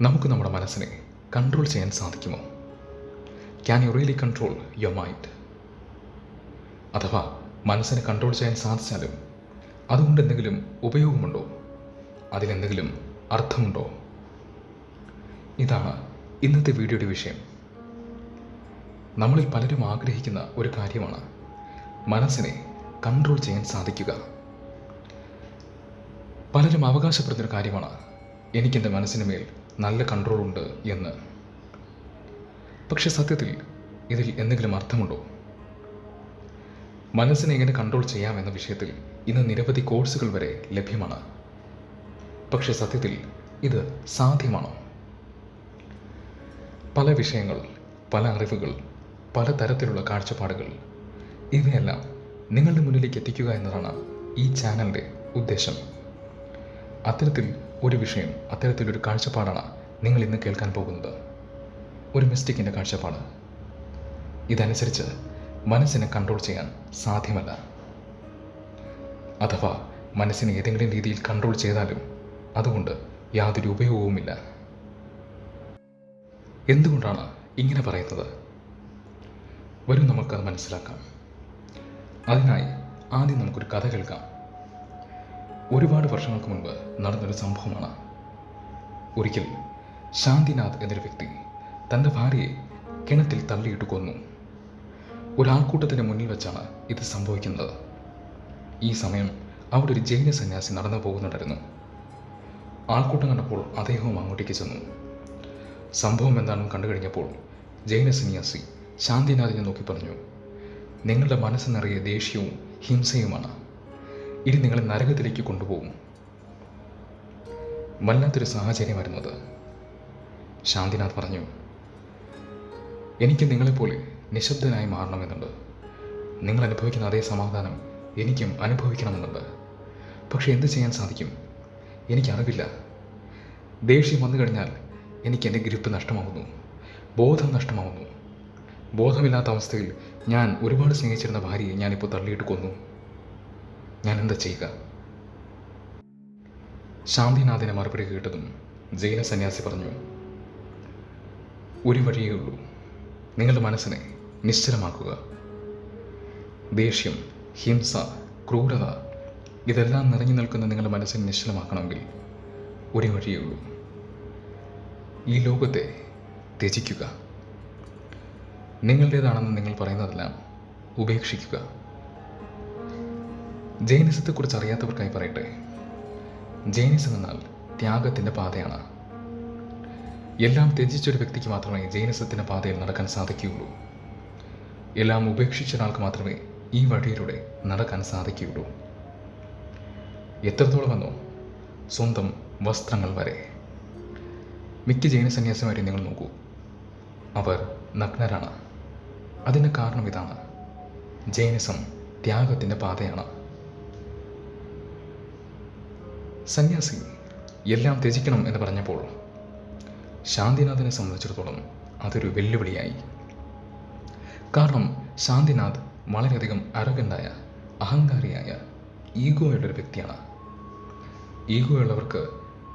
നമുക്ക് നമ്മുടെ മനസ്സിനെ കൺട്രോൾ ചെയ്യാൻ സാധിക്കുമോ? Can you really control your mind അഥവാ മനസ്സിനെ കൺട്രോൾ ചെയ്യാൻ സാധിച്ചാലും അതുകൊണ്ട് എന്തെങ്കിലും ഉപയോഗമുണ്ടോ? അതിലെന്തെങ്കിലും അർത്ഥമുണ്ടോ? ഇതാണ് ഇന്നത്തെ വീഡിയോയുടെ വിഷയം. നമ്മളിൽ പലരും ആഗ്രഹിക്കുന്ന ഒരു കാര്യമാണ് മനസ്സിനെ കൺട്രോൾ ചെയ്യാൻ സാധിക്കുക. പലരും അവകാശപ്പെടുന്നൊരു കാര്യമാണ് എനിക്കെന്റെ മനസ്സിന് മേൽ നല്ല കൺട്രോൾ ഉണ്ട് എന്ന്. പക്ഷെ സത്യത്തിൽ ഇതിൽ എന്തെങ്കിലും അർത്ഥമുണ്ടോ? മനസ്സിനെ എങ്ങനെ കൺട്രോൾ ചെയ്യാം എന്ന വിഷയത്തിൽ ഇന്ന് നിരവധി കോഴ്സുകൾ വരെ ലഭ്യമാണ്. പക്ഷെ സത്യത്തിൽ ഇത് സാധ്യമാണോ? പല വിഷയങ്ങൾ പല അറിവുകൾ പല തരത്തിലുള്ള കാഴ്ചപ്പാടുകൾ ഇവയെല്ലാം നിങ്ങളുടെ മുന്നിലേക്ക് എത്തിക്കുക എന്നതാണ് ഈ ചാനലിന്റെ ഉദ്ദേശം. അത്തരത്തിൽ ഒരു വിഷയം അത്തരത്തിലൊരു കാഴ്ചപ്പാടാണ് നിങ്ങൾ ഇന്ന് കേൾക്കാൻ പോകുന്നത്. ഒരു മിസ്റ്റേക്കിന്റെ കാഴ്ചപ്പാട്. ഇതനുസരിച്ച് മനസ്സിനെ കൺട്രോൾ ചെയ്യാൻ സാധ്യമല്ല. അഥവാ മനസ്സിനെ ഏതെങ്കിലും രീതിയിൽ കൺട്രോൾ ചെയ്താലും അതുകൊണ്ട് യാതൊരു ഉപയോഗവുമില്ല. എന്തുകൊണ്ടാണ് ഇങ്ങനെ പറയുന്നത്? വരും നമുക്കത് മനസ്സിലാക്കാം. അതിനായി ആദ്യം നമുക്കൊരു കഥ കേൾക്കാം. ഒരുപാട് വർഷങ്ങൾക്ക് മുൻപ് നടന്നൊരു സംഭവമാണ്. ഒരിക്കൽ ശാന്തിനാഥ് എന്നൊരു വ്യക്തി തന്റെ ഭാര്യയെ കിണറ്റിൽ തള്ളിയിട്ട് കൊന്നു. ഒരാൾക്കൂട്ടത്തിന് മുന്നിൽ വെച്ചാണ് ഇത് സംഭവിക്കുന്നത്. ഈ സമയം അവിടെ ഒരു ജൈന സന്യാസി നടന്നു പോകുന്നുണ്ടായിരുന്നു. ആൾക്കൂട്ടം കണ്ടപ്പോൾ അദ്ദേഹവും അങ്ങോട്ടേക്ക് ചെന്നു. സംഭവം എന്താണെന്ന് കണ്ടു കഴിഞ്ഞപ്പോൾ ജൈന സന്യാസി ശാന്തിനാഥിനെ നോക്കി പറഞ്ഞു നിങ്ങളുടെ മനസ്സ് നിറയെ ദേഷ്യവും ഹിംസയുമാണ്. ഇനി നിങ്ങളെ നരകത്തിലേക്ക് കൊണ്ടുപോകും. വല്ലാത്തൊരു സാഹചര്യമായിരുന്നു അത്. ശാന്തിനാഥ് പറഞ്ഞു എനിക്ക് നിങ്ങളെപ്പോലെ നിശബ്ദനായി മാറണമെന്നുണ്ട്. നിങ്ങൾ അനുഭവിക്കുന്ന അതേ സമാധാനം എനിക്കും അനുഭവിക്കണമെന്നുണ്ട്. പക്ഷെ എന്ത് ചെയ്യാൻ സാധിക്കും? എനിക്കറിവില്ല ദേഷ്യം വന്നു കഴിഞ്ഞാൽ എനിക്ക് എന്റെ ഗ്രിപ്പ് നഷ്ടമാവുന്നു. ബോധം നഷ്ടമാവുന്നു. ബോധമില്ലാത്ത അവസ്ഥയിൽ ഞാൻ ഒരുപാട് സ്നേഹിച്ചിരുന്ന ഭാര്യയെ ഞാനിപ്പോൾ തള്ളിയിട്ട് കൊന്നു. ഞാൻ എന്താ ചെയ്യുക? ശാന്തിനാഥിനെ മറുപടി കേട്ടതും ജൈന സന്യാസി പറഞ്ഞു ഒരു വഴിയേ ഉള്ളൂ. നിങ്ങളുടെ മനസ്സിനെ നിശ്ചലമാക്കുക. ദേഷ്യം ഹിംസ ക്രൂരത ഇതെല്ലാം നിറഞ്ഞു നിൽക്കുന്ന നിങ്ങളുടെ മനസ്സിനെ നിശ്ചലമാക്കണമെങ്കിൽ ഒരു വഴിയേ ഉള്ളൂ. ഈ ലോകത്തെ ത്യജിക്കുക. നിങ്ങളുടേതാണെന്ന് നിങ്ങൾ പറയുന്നതെല്ലാം ഉപേക്ഷിക്കുക. ജൈനിസത്തെക്കുറിച്ച് അറിയാത്തവർക്കായി പറയട്ടെ. ജൈനിസം എന്നാൽ ത്യാഗത്തിന്റെ പാതയാണ്. എല്ലാം ത്യജിച്ചൊരു വ്യക്തിക്ക് മാത്രമേ ജൈനിസത്തിന്റെ പാതയിൽ നടക്കാൻ സാധിക്കുകയുള്ളൂ. എല്ലാം ഉപേക്ഷിച്ച ഒരാൾക്ക് മാത്രമേ ഈ വഴിയിലൂടെ നടക്കാൻ സാധിക്കുകയുള്ളൂ. എത്രത്തോളം വന്നോ സ്വന്തം വസ്ത്രങ്ങൾ വരെ. മിക്ക ജൈന സന്യാസിമാരെ നിങ്ങൾ നോക്കൂ. അവർ നഗ്നരാണ്. അതിന് കാരണം ഇതാണ്. ജൈനിസം ത്യാഗത്തിന്റെ പാതയാണ്. സന്യാസി എല്ലാം ത്യജിക്കണം എന്ന് പറഞ്ഞപ്പോൾ ശാന്തിനാഥിനെ സംബന്ധിച്ചിടത്തോളം അതൊരു വെല്ലുവിളിയായി. കാരണം ശാന്തിനാഥ് വളരെയധികം അറകണ്ടായ അഹങ്കാരിയായ ഈഗോയുള്ള ഒരു വ്യക്തിയാണ്. ഈഗോയുള്ളവർക്ക്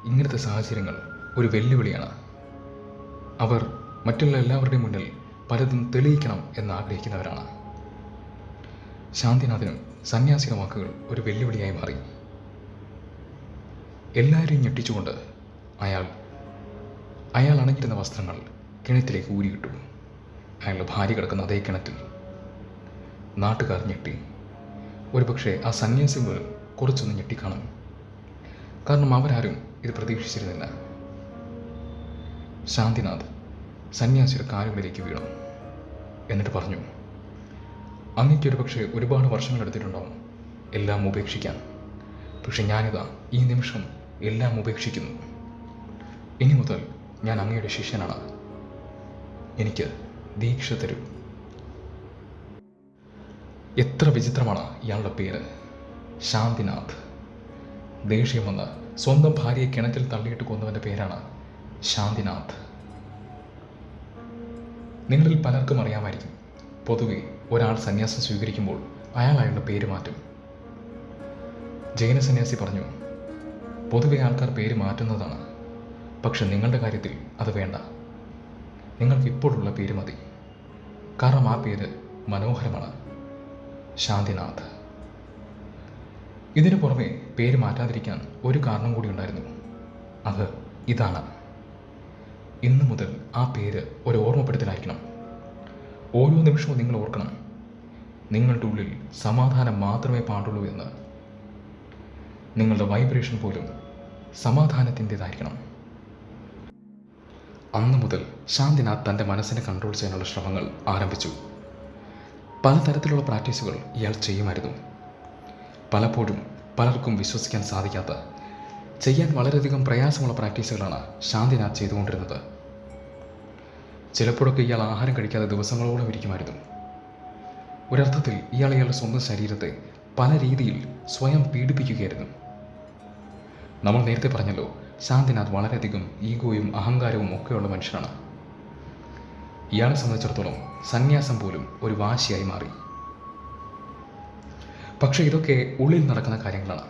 ഇങ്ങനത്തെ സാഹചര്യങ്ങൾ ഒരു വെല്ലുവിളിയാണ്. അവർ മറ്റുള്ള എല്ലാവരുടെയും മുന്നിൽ പലതും തെളിയിക്കണം എന്ന് ആഗ്രഹിക്കുന്നവരാണ്. ശാന്തിനാഥിനും സന്യാസിക വാക്കുകൾ ഒരു വെല്ലുവിളിയായി മാറി. എല്ലാവരെയും ഞെട്ടിച്ചുകൊണ്ട് അയാൾ അയാൾ അണഞ്ഞിരുന്ന വസ്ത്രങ്ങൾ കിണറ്റിലേക്ക് ഊരിയിട്ടു. അയാളുടെ ഭാര്യ കിടക്കുന്ന അതേ കിണറ്റിൽ നാട്ടുകാർ ഞെട്ടി. ഒരുപക്ഷെ ആ സന്യാസി പോലും കുറച്ചൊന്ന് ഞെട്ടിക്കാണും. കാരണം അവരാരും ഇത് പ്രതീക്ഷിച്ചിരുന്നില്ല. ശാന്തിനാഥ് സന്യാസിയുടെ കാലുകളിലേക്ക് വീണു. എന്നിട്ട് പറഞ്ഞു അങ്ങയ്ക്ക് ഒരു പക്ഷേ ഒരുപാട് വർഷങ്ങൾ എടുത്തിട്ടുണ്ടാവും. എല്ലാം ഉപേക്ഷിക്കാൻ പക്ഷെ ഞാനിതാ ഈ നിമിഷം എല്ലാം ഉപേക്ഷിക്കുന്നു. ഇനി മുതൽ ഞാൻ അങ്ങയുടെ ശിഷ്യനാണ്. എനിക്ക് ദീക്ഷ തരൂ. എത്ര വിചിത്രമാണ് ഇയാളുടെ പേര്. ശാന്തിനാഥ്. ദേഷ്യം വന്ന് സ്വന്തം ഭാര്യയെ കിണറ്റിൽ തള്ളിയിട്ട് കൊന്നവന്റെ പേരാണ് ശാന്തിനാഥ്. നിങ്ങളിൽ പലർക്കും അറിയാമായിരിക്കും പൊതുവെ ഒരാൾ സന്യാസം സ്വീകരിക്കുമ്പോൾ അയാൾ അയാളുടെ പേര് മാറ്റും. ജൈന സന്യാസി പറഞ്ഞു പൊതുവെ ആൾക്കാർ പേര് മാറ്റുന്നതാണ്. പക്ഷെ നിങ്ങളുടെ കാര്യത്തിൽ അത് വേണ്ട. നിങ്ങൾക്ക് ഇപ്പോഴുള്ള പേര് മതി. കാരണം ആ പേര് മനോഹരമാണ്. ശാന്തിനാഥ്. ഇതിനു പുറമെ പേര് മാറ്റാതിരിക്കാൻ ഒരു കാരണം കൂടി ഉണ്ടായിരുന്നു. അത് ഇതാണ്. ഇന്നു മുതൽ ആ പേര് ഒരു ഓർമ്മപ്പെടുത്തലായിരിക്കണം. ഓരോ നിമിഷവും നിങ്ങൾ ഓർക്കണം. നിങ്ങളുടെ ഉള്ളിൽ സമാധാനം മാത്രമേ പാടുള്ളൂ എന്ന്. നിങ്ങളുടെ വൈബ്രേഷൻ പോലും സമാധാനത്തിന്റെതായിരിക്കണം. അന്നു മുതൽ ശാന്തിനാഥ് തന്റെ മനസ്സിനെ കൺട്രോൾ ചെയ്യാനുള്ള ശ്രമങ്ങൾ ആരംഭിച്ചു. പലതരത്തിലുള്ള പ്രാക്ടീസുകൾ ഇയാൾ ചെയ്യുമായിരുന്നു. പലപ്പോഴും പലർക്കും വിശ്വസിക്കാൻ സാധിക്കാത്ത ചെയ്യാൻ വളരെയധികം പ്രയാസമുള്ള പ്രാക്ടീസുകളാണ് ശാന്തിനാഥ് ചെയ്തുകൊണ്ടിരുന്നത്. ചിലപ്പോഴൊക്കെ ഇയാൾ ആഹാരം കഴിക്കാതെ ദിവസങ്ങളോളം ഇരിക്കുമായിരുന്നു. ഒരർത്ഥത്തിൽ ഇയാൾ ഇയാളുടെ സ്വന്തം ശരീരത്തെ പല രീതിയിൽ സ്വയം പീഡിപ്പിക്കുകയായിരുന്നു. നമ്മൾ നേരത്തെ പറഞ്ഞല്ലോ ശാന്തിനാഥ് വളരെയധികം ഈഗോയും അഹങ്കാരവും ഒക്കെയുള്ള മനുഷ്യനാണ്. ഇയാളെ സംബന്ധിച്ചിടത്തോളം സന്യാസം പോലും ഒരു വാശിയായി മാറി. പക്ഷേ ഇതൊക്കെ ഉള്ളിൽ നടക്കുന്ന കാര്യങ്ങളാണ്.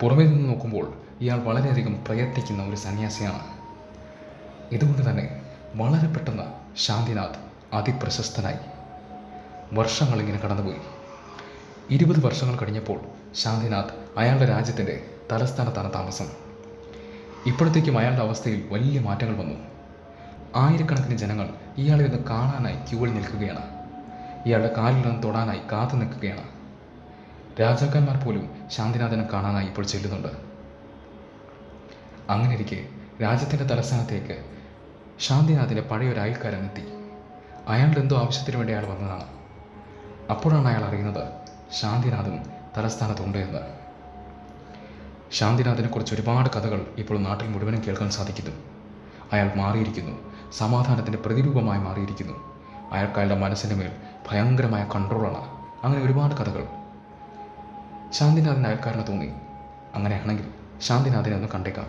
പുറമേ നിന്ന് നോക്കുമ്പോൾ ഇയാൾ വളരെയധികം പ്രയത്നിക്കുന്ന ഒരു സന്യാസിയാണ്. ഇതുകൊണ്ട് തന്നെ വളരെ പെട്ടെന്ന് ശാന്തിനാഥ് അതിപ്രശസ്തനായി. വർഷങ്ങൾ ഇങ്ങനെ കടന്നുപോയി. ഇരുപത് വർഷങ്ങൾ കഴിഞ്ഞപ്പോൾ ശാന്തിനാഥ് അയാളുടെ രാജ്യത്തിന്റെ തലസ്ഥാനത്താണ് താമസം. ഇപ്പോഴത്തേക്കും അയാളുടെ അവസ്ഥയിൽ വലിയ മാറ്റങ്ങൾ വന്നു. ആയിരക്കണക്കിന് ജനങ്ങൾ ഇയാളെ ഒന്ന് കാണാനായി ക്യൂവിൽ നിൽക്കുകയാണ്. ഇയാളുടെ കാലിൽ നിന്ന് തൊടാനായി കാത്തു നിൽക്കുകയാണ്. രാജാക്കന്മാർ പോലും ശാന്തിനാഥനെ കാണാനായി ഇപ്പോൾ ചെല്ലുന്നുണ്ട്. അങ്ങനെ ഇരിക്കെ രാജ്യത്തിന്റെ തലസ്ഥാനത്തേക്ക് ശാന്തിനാഥിന്റെ പഴയ ഒരു അയൽക്കാരൻ എത്തി. അയാളുടെ എന്തോ ആവശ്യത്തിന് വേണ്ടി അയാൾ വന്നതാണ്. അപ്പോഴാണ് അയാൾ അറിയുന്നത് ശാന്തിനാഥും തലസ്ഥാനത്തുണ്ട് എന്ന്. ശാന്തിനാഥിനെക്കുറിച്ച് ഒരുപാട് കഥകൾ ഇപ്പോൾ നാട്ടിൽ മുഴുവനും കേൾക്കാൻ സാധിക്കുന്നു. അയാൾ മാറിയിരിക്കുന്നു. സമാധാനത്തിന്റെ പ്രതിരൂപമായി മാറിയിരിക്കുന്നു. അയാൾക്ക് അയാളുടെ മനസ്സിന്റെ മേൽ ഭയങ്കരമായ കൺട്രോളാണ്. അങ്ങനെ ഒരുപാട് കഥകൾ. ശാന്തിനാഥിന് അയൽക്കാരന് തോന്നി. അങ്ങനെയാണെങ്കിൽ ശാന്തിനാഥിനെ ഒന്ന് കണ്ടേക്കാം.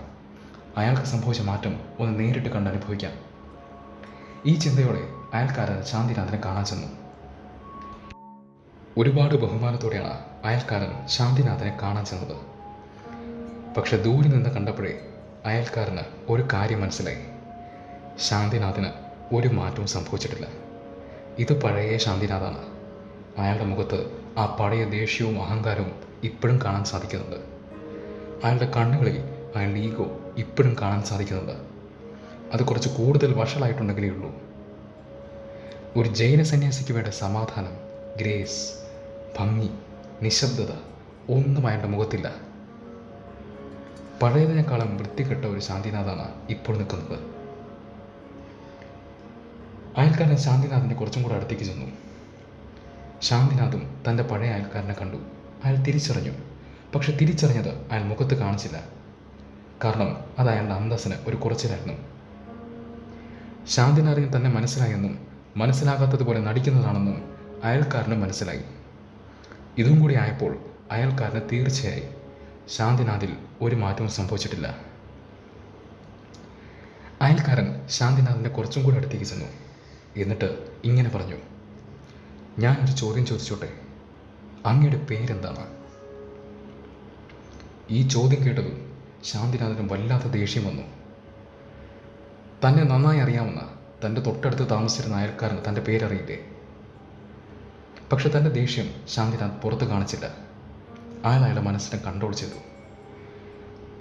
അയാൾക്ക് സംഭവിച്ച മാറ്റം ഒന്ന് നേരിട്ട് കണ്ട് അനുഭവിക്കാം. ഈ ചിന്തയോടെ അയൽക്കാരൻ ശാന്തിനാഥനെ കാണാൻ ചെന്നു. ഒരുപാട് ബഹുമാനത്തോടെയാണ് അയൽക്കാരൻ ശാന്തിനാഥനെ കാണാൻ ചെന്നത്. പക്ഷെ ദൂരെ നിന്ന് കണ്ടപ്പോഴേ അയൽക്കാരന് ഒരു കാര്യം മനസ്സിലായി. ശാന്തിനാഥിന് ഒരു മാറ്റവും സംഭവിച്ചിട്ടില്ല. ഇത് പഴയ ശാന്തിനാഥാണ്. അയാളുടെ മുഖത്ത് ആ പഴയ ദേഷ്യവും അഹങ്കാരവും ഇപ്പോഴും കാണാൻ സാധിക്കുന്നുണ്ട്. അയാളുടെ കണ്ണുകളിൽ അയാളുടെ ഈഗോ ഇപ്പോഴും കാണാൻ സാധിക്കുന്നുണ്ട്. അത് കുറച്ച് കൂടുതൽ വഷളായിട്ടുണ്ടെങ്കിലേ ഉള്ളൂ. ഒരു ജൈന സന്യാസിക്ക് വേണ്ട സമാധാനം ഗ്രേസ് ഭംഗി നിശബ്ദത ഒന്നും അയാളുടെ മുഖത്തില്ല. പഴയതിനേക്കാളും വൃത്തികെട്ട ഒരു ശാന്തിനാഥാണ് ഇപ്പോൾ നിൽക്കുന്നത്. അയൽക്കാരൻ ശാന്തിനാഥിനെ കുറച്ചും കൂടെ അടുത്തേക്ക് ചെന്നു. ശാന്തിനാഥും തന്റെ പഴയ അയൽക്കാരനെ കണ്ടു. അയാൾ തിരിച്ചറിഞ്ഞു. പക്ഷെ തിരിച്ചറിഞ്ഞത് അയാൾ മുഖത്ത് കാണിച്ചില്ല. കാരണം അത് അയാളുടെ അന്തസ്സിന് ഒരു കുറച്ചിലായിരുന്നു. ശാന്തിനാഥിന് തന്നെ മനസ്സിലായെന്നും മനസ്സിലാകാത്തതുപോലെ നടിക്കുന്നതാണെന്നും അയൽക്കാരന് മനസ്സിലായി. ഇതും കൂടി ആയപ്പോൾ അയൽക്കാരന് തീർച്ചയായി ശാന്തിനാഥിൽ ഒരു മാറ്റവും സംഭവിച്ചിട്ടില്ല. അയൽക്കാരൻ ശാന്തിനാഥിന്റെ കുറച്ചും കൂടി അടുത്തേക്ക് ചെന്നു. എന്നിട്ട് ഇങ്ങനെ പറഞ്ഞു. ഞാനൊരു ചോദ്യം ചോദിച്ചോട്ടെ? അങ്ങയുടെ പേരെന്താണ്? ഈ ചോദ്യം കേട്ടതും ശാന്തിനാഥിന് വല്ലാത്ത ദേഷ്യം വന്നു. തന്നെ നന്നായി അറിയാവുന്ന തന്റെ തൊട്ടടുത്ത് താമസിച്ചിരുന്ന അയൽക്കാരന് തന്റെ പേരറിയില്ലേ? പക്ഷെ തന്റെ ദേഷ്യം ശാന്തിനാഥ് പുറത്ത് കാണിച്ചില്ല. അയാൾ അയാളുടെ മനസ്സിനെ കൺട്രോൾ ചെയ്തു.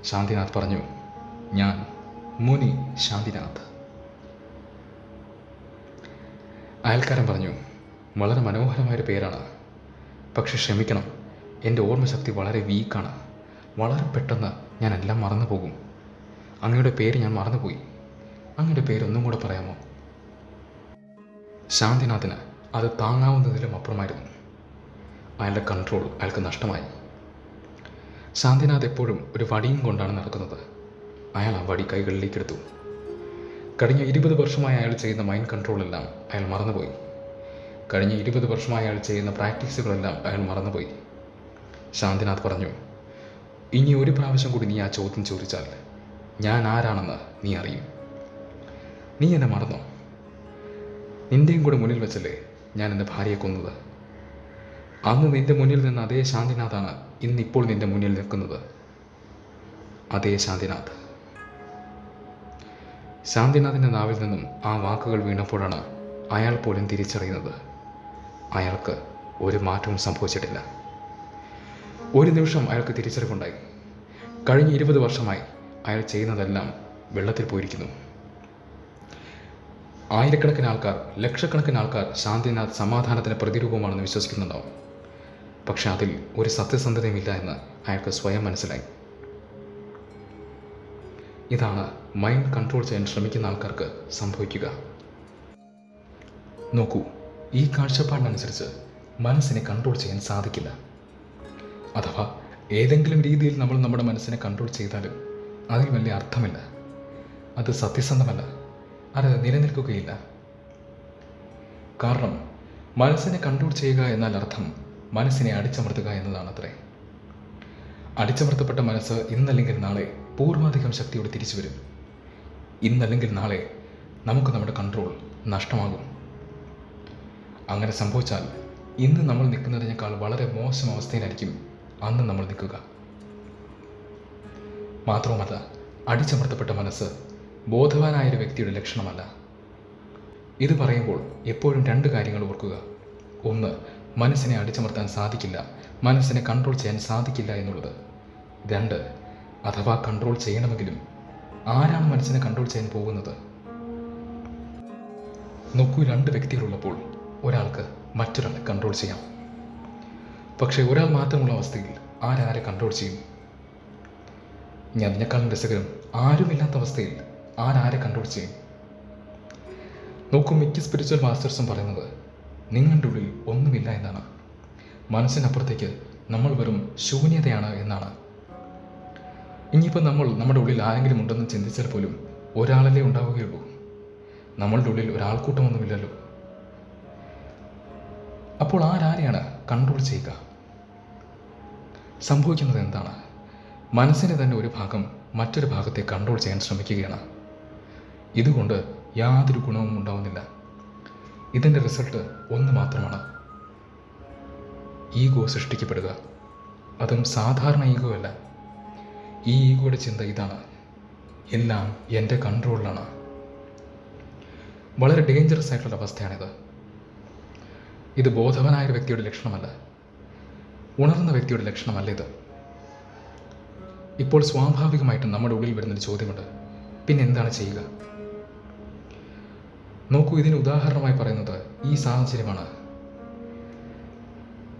ശാന്തിനാഥ് പറഞ്ഞു ഞാൻ മുനി ശാന്തിനാഥ്. അയൽക്കാരൻ പറഞ്ഞു വളരെ മനോഹരമായൊരു പേരാണ്. പക്ഷെ ക്ഷമിക്കണം എന്റെ ഓർമ്മശക്തി വളരെ വീക്കാണ് വളരെ പെട്ടെന്ന് ഞാൻ എല്ലാം മറന്നു പോകും. അങ്ങയുടെ പേര് ഞാൻ മറന്നുപോയി. അങ്ങയുടെ പേരൊന്നും കൂടെ പറയാമോ? ശാന്തിനാഥിന് അത് താങ്ങാവുന്നതിലും അപ്പുറമായിരുന്നു. അയാളുടെ കൺട്രോൾ അയാൾക്ക് നഷ്ടമായി. ശാന്തിനാഥ് എപ്പോഴും ഒരു വടിയും കൊണ്ടാണ് നടക്കുന്നത്. അയാൾ ആ വടി കൈകളിലേക്കെടുത്തു. കഴിഞ്ഞ ഇരുപത് വർഷമായി അയാൾ ചെയ്യുന്ന മൈൻഡ് കൺട്രോളെല്ലാം അയാൾ മറന്നുപോയി. കഴിഞ്ഞ ഇരുപത് വർഷമായി അയാൾ ചെയ്യുന്ന പ്രാക്ടീസുകളെല്ലാം അയാൾ മറന്നുപോയി. ശാന്തിനാഥ് പറഞ്ഞു ഇനി ഒരു പ്രാവശ്യം കൂടി നീ ആ ചോദ്യം ചോദിച്ചാൽ ഞാൻ ആരാണെന്ന് നീ അറിയും. നീ എന്നെ മറന്നോ? നിന്റെയും കൂടെ മുന്നിൽ വെച്ചല്ലേ ഞാൻ എന്റെ ഭാര്യയെ കൊന്നത്? അന്ന് നിന്റെ മുന്നിൽ നിന്ന് അതേ ശാന്തിനാഥാണ് ഇന്നിപ്പോൾ നിന്റെ മുന്നിൽ നിൽക്കുന്നത് അതേ ശാന്തിനാഥ്. ശാന്തിനാഥിന്റെ നാവിൽ നിന്നും ആ വാക്കുകൾ വീണപ്പോഴാണ് അയാൾ പോലും തിരിച്ചറിയുന്നത്. അയാൾക്ക് ഒരു മാറ്റവും സംഭവിച്ചിട്ടില്ല. ഒരു നിമിഷം അയാൾക്ക് തിരിച്ചറിവുണ്ടായി. കഴിഞ്ഞ ഇരുപത് വർഷമായി അയാൾ ചെയ്യുന്നതെല്ലാം വെള്ളത്തിൽ പോയിരിക്കുന്നു. ആയിരക്കണക്കിന് ആൾക്കാർ ലക്ഷക്കണക്കിന് ആൾക്കാർ ശാന്തിനാഥ് സമാധാനത്തിന് പ്രതിരൂപമാണെന്ന് വിശ്വസിക്കുന്നുണ്ടാവും. പക്ഷെ അതിൽ ഒരു സത്യസന്ധതയുമില്ല എന്ന് അയാൾക്ക് സ്വയം മനസ്സിലായി. ഇതാണ് മൈൻഡ് കൺട്രോൾ ചെയ്യാൻ ശ്രമിക്കുന്ന ആൾക്കാർക്ക് സംഭവിക്കുക. നോക്കൂ ഈ കാഴ്ചപ്പാടിനനുസരിച്ച് മനസ്സിനെ കൺട്രോൾ ചെയ്യാൻ സാധിക്കില്ല. അഥവാ ഏതെങ്കിലും രീതിയിൽ നമ്മൾ നമ്മുടെ മനസ്സിനെ കൺട്രോൾ ചെയ്താലും അതിൽ വലിയ അർത്ഥമില്ല. അത് സത്യസന്ധമല്ല. അത് നിലനിൽക്കുകയില്ല. കാരണം മനസ്സിനെ കൺട്രോൾ ചെയ്യുക എന്നാൽ അർത്ഥം മനസ്സിനെ അടിച്ചമർത്തുക എന്നതാണ് അത്രേ അടിച്ചമർത്തപ്പെട്ട മനസ്സ് ഇന്നല്ലെങ്കിൽ നാളെ പൂർവാധികം ശക്തിയോടെ തിരിച്ചു വരും. ഇന്നല്ലെങ്കിൽ നാളെ നമുക്ക് നമ്മുടെ കൺട്രോൾ നഷ്ടമാകും. അങ്ങനെ സംഭവിച്ചാൽ ഇന്ന് നമ്മൾ നിൽക്കുന്നതിനേക്കാൾ വളരെ മോശം അവസ്ഥയിലായിരിക്കും അന്ന് നമ്മൾ നിൽക്കുക. മാത്രവുമല്ല അടിച്ചമർത്തപ്പെട്ട മനസ്സ് ബോധവാനായ ഒരു വ്യക്തിയുടെ ലക്ഷണമല്ല. ഇത് പറയുമ്പോൾ എപ്പോഴും രണ്ട് കാര്യങ്ങൾ ഓർക്കുക. ഒന്ന് മനസ്സിനെ അടിച്ചമർത്താൻ സാധിക്കില്ല. മനസ്സിനെ കൺട്രോൾ ചെയ്യാൻ സാധിക്കില്ല എന്നുള്ളത്. രണ്ട് അഥവാ കൺട്രോൾ ചെയ്യണമെങ്കിലും ആരാണ് മനസ്സിനെ കൺട്രോൾ ചെയ്യാൻ പോകുന്നത്? നോക്കൂ രണ്ട് വ്യക്തികളുള്ളപ്പോൾ ഒരാൾക്ക് മറ്റൊരാളെ കൺട്രോൾ ചെയ്യാം. പക്ഷേ ഒരാൾ മാത്രമുള്ള അവസ്ഥയിൽ ആരാരെ കൺട്രോൾ ചെയ്യും? ഇനി അതിനേക്കാളും രസകരം ആരുമില്ലാത്ത അവസ്ഥയിൽ ആരാരെ കൺട്രോൾ ചെയ്യും? നോക്കൂ മിക്ക സ്പിരിച്വൽ മാസ്റ്റേഴ്സും പറയുന്നത് നിങ്ങളുടെ ഉള്ളിൽ ഒന്നുമില്ല എന്നാണ്. മനസ്സിനപ്പുറത്തേക്ക് നമ്മൾ വെറും ശൂന്യതയാണ് എന്നാണ്. ഇനിയിപ്പോൾ നമ്മൾ നമ്മുടെ ഉള്ളിൽ ആരെങ്കിലും ഉണ്ടെന്ന് ചിന്തിച്ചാൽ പോലും ഒരാളല്ലേ ഉണ്ടാവുകയുള്ളൂ. നമ്മളുടെ ഉള്ളിൽ ഒരാൾക്കൂട്ടമൊന്നുമില്ലല്ലോ. അപ്പോൾ ആരാരെയാണ് കൺട്രോൾ ചെയ്യുക? സംഭവിക്കുന്നത് എന്താണ്? മനസ്സിനെ തന്നെ ഒരു ഭാഗം മറ്റൊരു ഭാഗത്തെ കൺട്രോൾ ചെയ്യാൻ ശ്രമിക്കുകയാണ്. ഇതുകൊണ്ട് യാതൊരു ഗുണവും ഉണ്ടാവുന്നില്ല. ഇതിന്റെ റിസൾട്ട് ഒന്ന് മാത്രമാണ്. ഈഗോ സൃഷ്ടിക്കപ്പെടുക. അതും സാധാരണ ഈഗോ അല്ല. ഈ ഈഗോയുടെ ചിന്ത ഇതാണ്. എല്ലാം എന്റെ കൺട്രോളിലാണ്. വളരെ ഡേഞ്ചറസ് ആയിട്ടുള്ള അവസ്ഥയാണിത്. ഇത് ബോധവനായ ഒരു വ്യക്തിയുടെ ലക്ഷണമല്ല. ഉണർന്ന വ്യക്തിയുടെ ലക്ഷണമല്ല ഇത്. ഇപ്പോൾ സ്വാഭാവികമായിട്ടും നമ്മുടെ ഉള്ളിൽ വരുന്നൊരു ചോദ്യമുണ്ട്. പിന്നെ എന്താണ് ചെയ്യുക? നോക്കൂ ഇതിന് ഉദാഹരണമായി പറയുന്നത് ഈ സാഹചര്യമാണ്.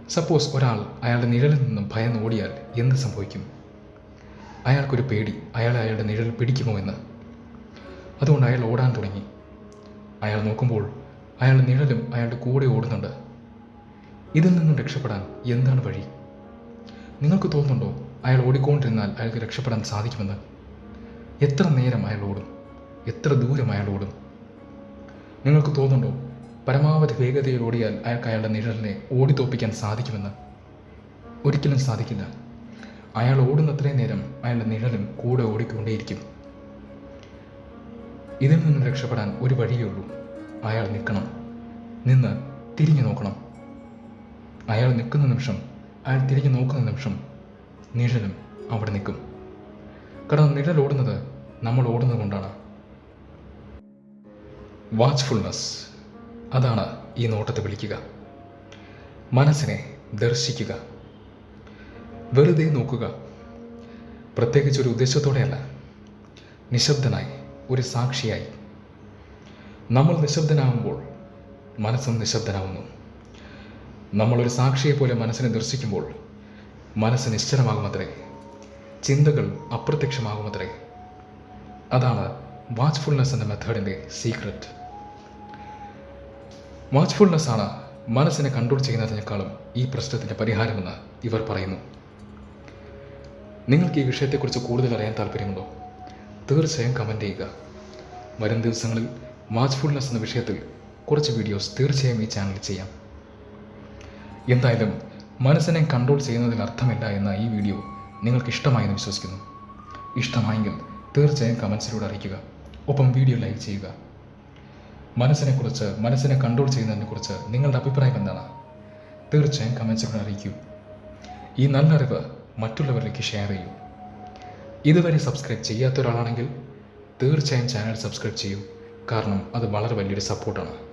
സപ്പോസ് ഒരാൾ അയാളുടെ നിഴലിൽ നിന്നും ഭയന്ന് ഓടിയാൽ എന്ത് സംഭവിക്കും? അയാൾക്കൊരു പേടി അയാൾ അയാളുടെ നിഴൽ പിടിക്കുമോ എന്ന്. അതുകൊണ്ട് അയാൾ ഓടാൻ തുടങ്ങി. അയാൾ നോക്കുമ്പോൾ അയാളുടെ നിഴലും അയാളുടെ കൂടെ ഓടുന്നുണ്ട്. ഇതിൽ നിന്നും രക്ഷപ്പെടാൻ എന്താണ് വഴി? നിങ്ങൾക്ക് തോന്നുന്നുണ്ടോ അയാൾ ഓടിക്കൊണ്ടിരുന്നാൽ അയാൾക്ക് രക്ഷപ്പെടാൻ സാധിക്കുമെന്ന്? എത്ര നേരം അയാൾ ഓടും? എത്ര ദൂരം അയാൾ ഓടും? നിങ്ങൾക്ക് തോന്നുന്നുണ്ടോ? പരമാവധി വേഗതയിൽ ഓടിയാൽ അയാൾക്ക് അയാളുടെ നിഴലിനെ ഓടിത്തോപ്പിക്കാൻ സാധിക്കുമെന്ന്? ഒരിക്കലും സാധിക്കില്ല. അയാൾ ഓടുന്നത്രയും നേരം അയാളുടെ നിഴലും കൂടെ ഓടിക്കൊണ്ടേയിരിക്കും. ഇതിൽ നിന്ന് രക്ഷപ്പെടാൻ ഒരു വഴിയേ ഉള്ളൂ. അയാൾ നിൽക്കണം. നിന്ന് തിരിഞ്ഞു നോക്കണം. അയാൾ നിൽക്കുന്ന നിമിഷം അയാൾ തിരിഞ്ഞു നോക്കുന്ന നിമിഷം നിഴലും അവിടെ നിൽക്കും. കാരണം നിഴൽ ഓടുന്നത് നമ്മൾ ഓടുന്നത് കൊണ്ടാണ്. വാച്ച്ഫുൾനെസ്. അതാണ് ഈ നോട്ടത്തെ വിളിക്കുക. മനസ്സിനെ ദർശിക്കുക. വെറുതെ നോക്കുക. പ്രത്യേകിച്ച് ഒരു ഉദ്ദേശത്തോടെയല്ല. നിശബ്ദനായി ഒരു സാക്ഷിയായി. നമ്മൾ നിശബ്ദനാകുമ്പോൾ മനസ്സും നിശബ്ദനാവുന്നു. നമ്മളൊരു സാക്ഷിയെ പോലെ മനസ്സിനെ ദർശിക്കുമ്പോൾ മനസ്സ് നിശ്ചലമാകുമത്രേ. ചിന്തകൾ അപ്രത്യക്ഷമാകുമത്രേ. അതാണ് വാച്ച്ഫുൾനെസ് എന്ന മെത്തേഡിന്റെ സീക്രട്ട് വാച്ച്ഫുൾനെസ് ആണ് മനസ്സിനെ കൺട്രോൾ ചെയ്യുന്നതിനേക്കാളും ഈ പ്രശ്നത്തിന്റെ പരിഹാരമെന്ന് ഇവർ പറയുന്നു. നിങ്ങൾക്ക് ഈ വിഷയത്തെക്കുറിച്ച് കൂടുതൽ അറിയാൻ താല്പര്യമുണ്ടോ തീർച്ചയായും കമന്റ് ചെയ്യുക. വരും ദിവസങ്ങളിൽ വാച്ച്ഫുൾനെസ് എന്ന വിഷയത്തിൽ കുറച്ച് വീഡിയോസ് തീർച്ചയായും ഈ ചാനലിൽ ചെയ്യാം. എന്തായാലും മനസ്സിനെ കൺട്രോൾ ചെയ്യുന്നതിൽ അർത്ഥമില്ല എന്ന ഈ വീഡിയോ നിങ്ങൾക്ക് ഇഷ്ടമായെന്ന് വിശ്വസിക്കുന്നു. ഇഷ്ടമായെങ്കിൽ തീർച്ചയായും കമൻസിലൂടെ അറിയിക്കുക. ഒപ്പം വീഡിയോ ലൈക്ക് ചെയ്യുക. മനസ്സിനെക്കുറിച്ച് മനസ്സിനെ കൺട്രോൾ ചെയ്യുന്നതിനെക്കുറിച്ച് നിങ്ങളുടെ അഭിപ്രായം എന്താണ്? തീർച്ചയായും കമൻസിലൂടെ അറിയിക്കൂ. ഈ നല്ല അറിവ് മറ്റുള്ളവരിലേക്ക് ഷെയർ ചെയ്യൂ. ഇതുവരെ സബ്സ്ക്രൈബ് ചെയ്യാത്ത ഒരാളാണെങ്കിൽ തീർച്ചയായും ചാനൽ സബ്സ്ക്രൈബ് ചെയ്യൂ. കാരണം അത് വളരെ വലിയൊരു സപ്പോർട്ടാണ്